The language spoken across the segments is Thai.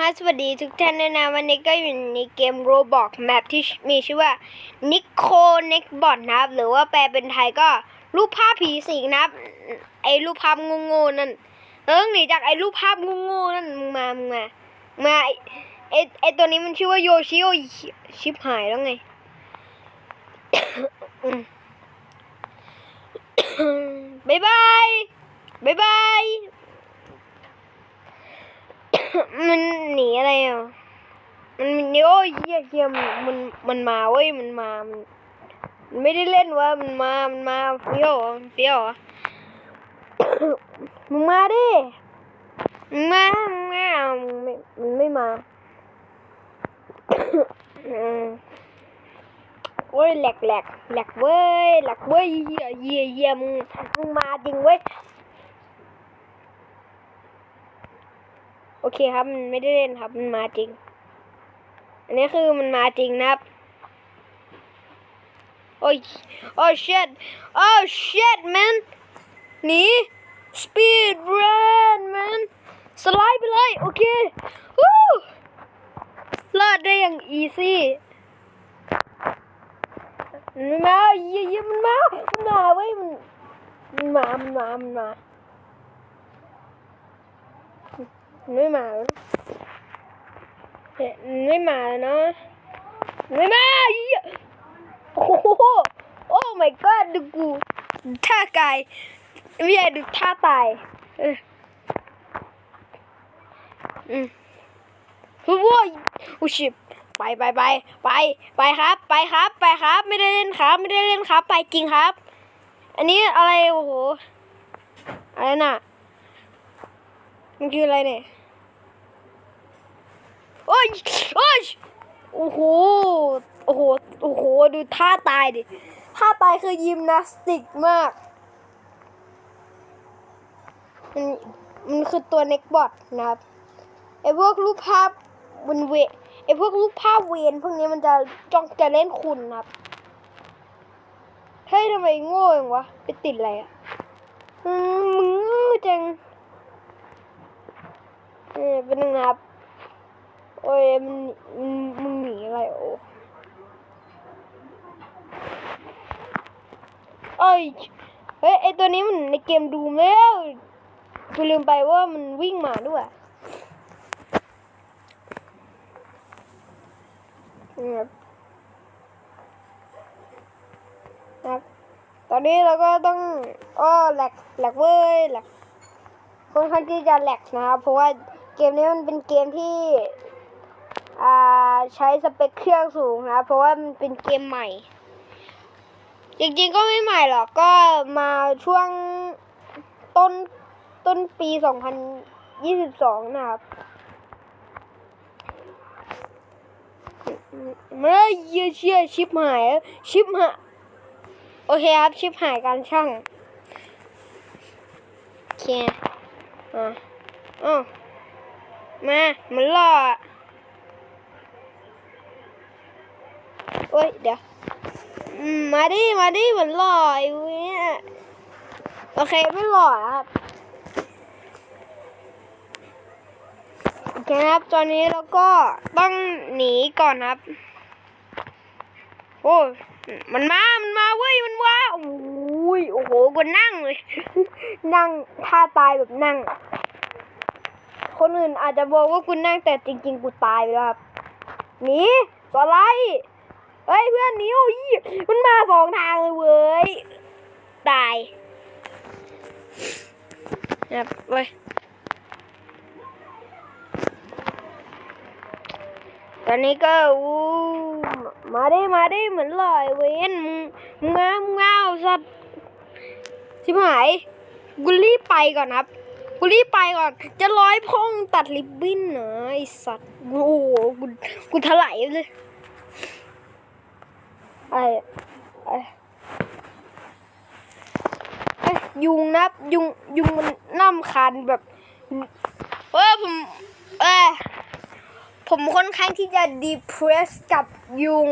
ฮะสวัสดีทุกท่านด้วยนะวันนี้ก็อยู่ในเกม Roblox Map ที่มีชื่อว่า Nico n e c b o t นะครับ หรือว่าแปลเป็นไทยก็รูปภาพผีสิงนะครับ ไอ้รูปภาพโง่ๆนั่นเออหนีจากไอ้รูปภาพโง่ๆนั่นมึงมามึงมามาไอ้ไอ้ตัวนี้มันชื่อว่าโยชิโอชิบหายแล้วไงอืมบายบายบ๊ายบาย มันหนีอะไรอะ มันมันโอ้ยเยเหี้ยมันมัน มันมาเว้ย มันมา มันไม่ได้เล่นวะมันมา มันมาเฟี้ยวเฟี้ยวมึงมาดิมึงมามึงมามึงไม่มันไม่มาโอ้ยแหลกแหลกแหลกเว้ยแหลกเว้ยเหี้ยเยเหี้ยมึงมึงมาจริงเว้ย โอเคครับ มันไม่ได้เล่นครับ มันมาจริง อันนี้คือมันมาจริงนะครับ โอ้ย โอ้ shit โอ้ shit man หนี speed run man สไลด์ไปเลย โอเควู้รอดได้อย่าง easy มันมาเยี่ยเยี่ยมันมามันมาเว้ยมันมันมามันมามันมา มัน ไม่มาแล้วเฮ้ยมันไม่มาแล้วนะไม่มาโอ้โหโอ้ my god ดูกูท่ากายไม่ใช่ดูท่าตายเอออืมโอ้ยโอ้ชิบไปไปไปไปไปครับ ไปครับ ไปครับ ไม่ได้เล่นครับ ไม่ได้เล่นครับ ไปจริงครับ อันนี้อะไรโอ้โหอะไรน่ะมันคืออะไรเนี่ย โอ้ยโอ้ยโอ้โห โอ้โห โอ้โห ดูท่าตายดิ ท่าตายคือยิมนาสติกมาก มันมันคือตัวเน็กบอทนะครับ ไอพวกรูปภาพบนเวไอพวกรูปภาพเวนพวกนี้มันจะจ้องจะเล่นคุณนะครับ เฮ้ยทำไมโง่อย่างวะ ไปติดอะไรอะอืมมึงโง่จัง เออเป็นยังไงครับ โอ้ยมันมึงหนีอะไรโอ้เอ้ยเฮ้ยไอตัวนี้มันในเกมดูมแล้วกูลืมไปว่ามันวิ่งมาด้วยนี่ครับครับตอนนี้เราก็ต้องอ้อแหลกแหลกเว้ยแหลกค่อนข้างที่จะแหลกนะครับเพราะว่าเกมนี้มันเป็นเกมที่ ใช้สเปคเครื่องสูงนะ เพราะว่ามันเป็นเกมใหม่ จริงๆก็ไม่ใหม่หรอก ก็มาช่วงต้นต้นปี 2022 นะครับไม่เยี่ยเชี่ยชิปหาย ชิปหาย โอเคครับ ชิปหายการช่าง โอเค อะอ้าวมา มันล่ออะ โอ้ยเดี๋ยวมาดิ มาดิเหมันล่อไอ้เว้ยโอเคไม่ล่อครับโอเคครับ ตอนนี้เราก็ต้องหนีก่อนครับ โอ้ยมันมา มันมาเว้ย มันว่าโอ้ย โอ้โหกูนั่งเลย นั่งท่าตายแบบนั่ง คนอื่นอาจจะบอกว่ากูนั่งแต่จริง ๆ กูตายไปแล้วครับ หนีสไลด์ เฮ้ยเพื่อนหนีโอ้ยมันมาสองทางเลยเว้ย ตายครับเว้ยตอนนี้ก็อู้มาไดิมาไดิเหมือนลอยเว้นมึงมึงามงาเอาสัตว์ชิบหายกูรีบไปก่อนครับกูรีบไปก่อน จะร้อยพงตัดริบบิ้นเหรอไอสัตว์โอ้โหกูกูถลายเลย ไอไอยุงนะยุงยุงมันน่ำคันแบบเออผมเออผมค่อนข้างที่จะ depress กับยุง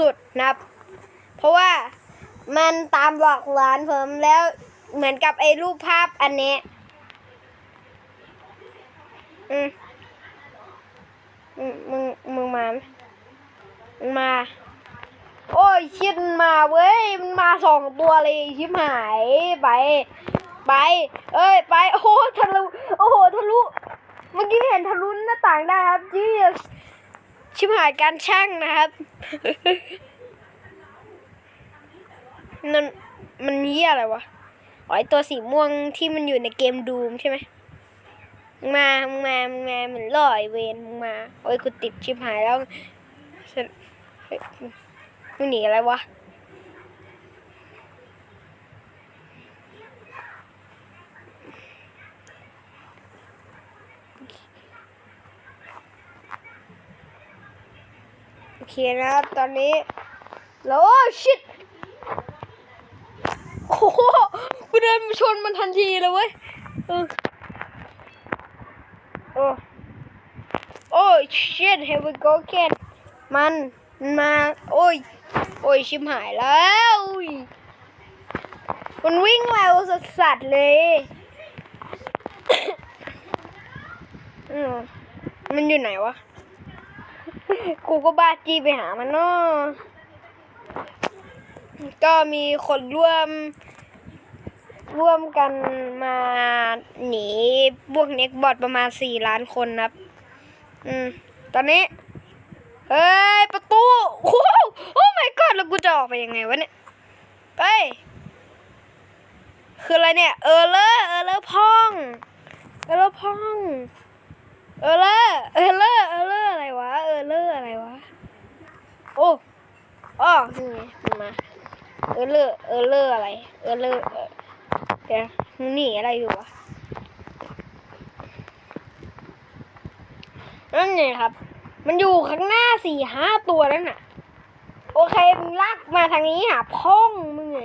สุดๆนะครับ เพราะว่ามันตามหลอกหลานผมแล้วเหมือนกับไอ้รูปภาพอันนี้ อืมมึงมึงมา มึงมา โอ้ยชิดมาเว้ยมาสองตัวเลยชิบหายไป ไป เอ้ยไป โอ้โหทะลุโอ้โหทะลุเมื่อกี้เห็นทะลุหน้าต่างได้ครับจีชิบหายการช่างนะครับนั่นมันเหี้ยอะไรวะอ๋อไอตัวสีม่วงที่มันอยู่ในเกมดูมใช่ไหมมึงมามามึงมาเหมือนลอไอเวนมึงมา โอ้ยกูติดชิบหายแล้ว มึงหนีอะไรวะ โอเคนะครับ ตอนนี้แล้วชิตโอ้โหกูเดินชนมันทันทีเลยเว้ยเออโอ้โอ้ชิต here we go again มันมันมาโอ้ย โอ้ยชิมหายแล้วมันวิ่งเร็วสัสๆเลยอืมมันอยู่ไหนวะ กูก็บ้าจี้ไปหามันเนาะก็มีคนร่วม ร่วมกันมาหนีพวกเน็กบอทประมาณสี่ล้านคนครับ อืม ตอนนี้ เฮ้ย ประตูโอ้โหโอ้ my god แล้วกูจะออกไปยังไงวะเนี่ยเฮ้ยคืออะไรเนี่ย เออเลอเออเลอพอง เออเลอพอง เออเลอเออเลอเออเลออะไรวะ เออเลออะไรวะ โอ้อ๋อนี่ไงมันมา เออเลอเออเลออะไร เออเลอเดี๋ยวมึงหนีอะไรอยู่วะนั่นไงครับ มันอยู่ข้างหน้าสี่ห้าตัวนั่นน่ะ โอเค มึงลากมาทางนี้หาพ่องมึงไง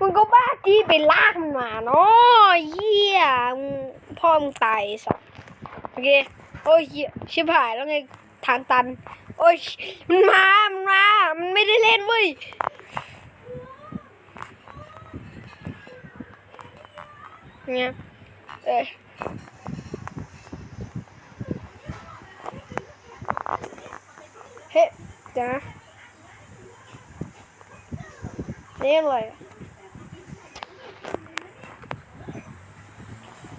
มึงก็บ้าจี้ไปลากมันมาเนาะเหี้ยมพ่อมึงตายไอ้สัสโอเค โอ้ยเหี้ยชิบหายแล้วไงทางตัน โอ้ย มันมา มันมา มันไม่ได้เล่นเว้ยเนี่ยเอ้ย เฮ้ยเดี๋ยวนะนี่อะไรอะ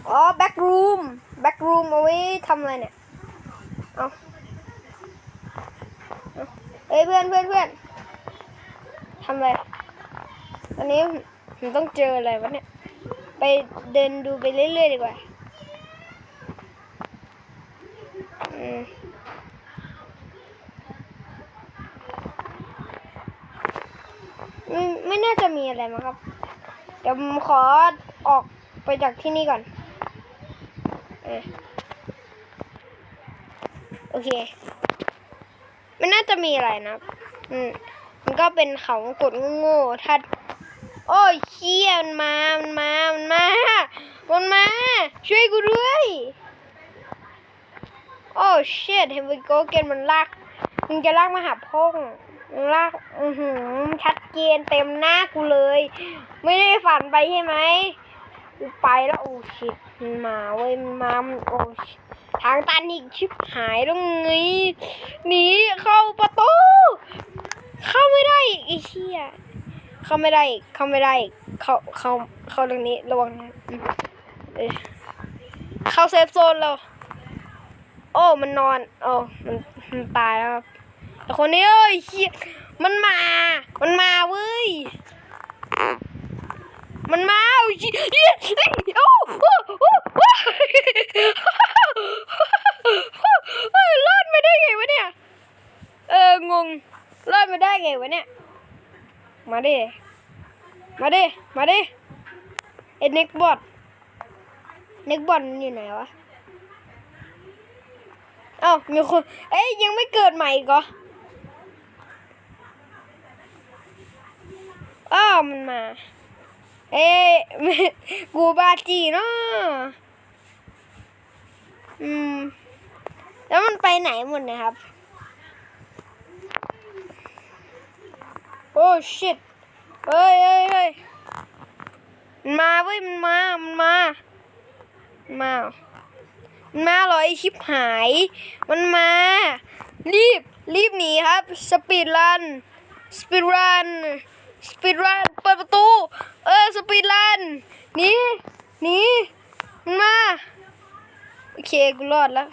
อ๋อแบ็กรูมแบ็กรูมเอาไว้ทำอะไรเนี่ยเอาเอาเอ้ยเพื่อนเพื่อนเพื่อนทำอะไรตอนนี้ผมต้องเจออะไรวะเนี่ย ไปเดินดูไปเรื่อยๆดีกว่า อืม ไม่ไม่น่าจะมีอะไรมั้งครับ เดี๋ยวผมขอออกไปจากที่นี่ก่อน โอเค ไม่น่าจะมีอะไรนะอืมมันก็เป็นเขากดโง่ๆถ้าโอ้ยเชี่ยมันมา มันมา มันมา มันมา ช่วยกูด้วย โอ้เชี่ยเฮมวิโกเกนมันลาก มึงจะลากมาหาพ่องมึงลาก อือหือชัด เจนเต็มหน้ากูเลย ไม่ได้ฝันไปใช่ไหมกูไปแล้วโอ้ชิตมันมาเว้ยมันมามโอ้ชิทางตันอีกชิบหายแล้วไงหนีเข้าประตู เข้าไม่ได้อีกไอ้เชี่ยเข้าไม่ได้อีกเข้าไม่ได้อีกเข้าเข้าเข้าตรงนี้ระวังนะเข้าเซฟโซนแล้วโอ้ มันนอน โอ้ มัน มันตายแล้วครับแต่คนนี้เอ้ยเฮีย มันมา มันมาเว้ย มันมาโอ้ยโอ้โอ้โอ้โอ้รอดมาได้ไงวะเนี่ย เอองงรอดมาได้ไงวะเนี่ย มาดิ มาดิ มาดิไอ้เน็กบอทเน็กบอทมันอยู่ไหนวะ เอ้ามีคน เอ้ยยังไม่เกิดใหม่อีกเหรอ อ้าวมันมา เอ้ยกูบาจีเนาะอืม แล้วมันไปไหนหมดนะครับ โอ้ชิตเฮ้ยเฮ้ยเฮ้ยมันมาเว้ยมันมา มันมา มา มันมาหรอไอชิบหาย มันมา รีบ รีบหนีครับ สปีดรัน สปีดรัน สปีดรันเปิดประตู เออสปีดรันหนีหนีมันมา โอเคกูรอดแล้ว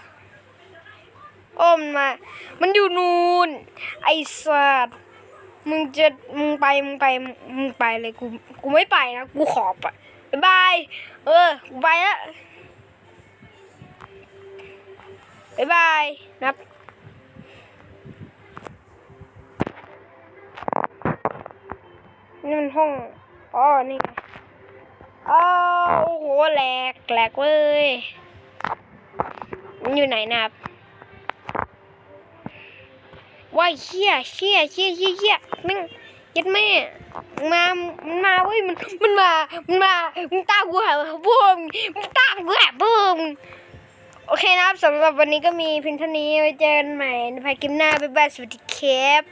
โอ้มันมา มันอยู่นูนไอ้สัตว์มึงจะมึงไปมึงไปมึงไปเลยกูกูไม่ไปนะกูขอบอะบายบายเออกูไปละบายบายนับ นี่มันห้องอ๋อนี่ไงอ้าวโอ้โหแหลกแหลกเว้ยมันอยู่ไหนนะครับว้ายเชี่ยเชี่ยเชี่ยเชี่ยเชี่ยแม่งยัดแม่มามันมาเว้ยมันมันมามันมามึงตามกูหาพวกมึงมึงตามกูหาพวกมึงโอเคนะครับสำหรับวันนี้ก็มีเพียงเท่านี้ไว้เจอกันใหม่ในภายคลิปหน้าบ๊ายบายสวัสดีครับ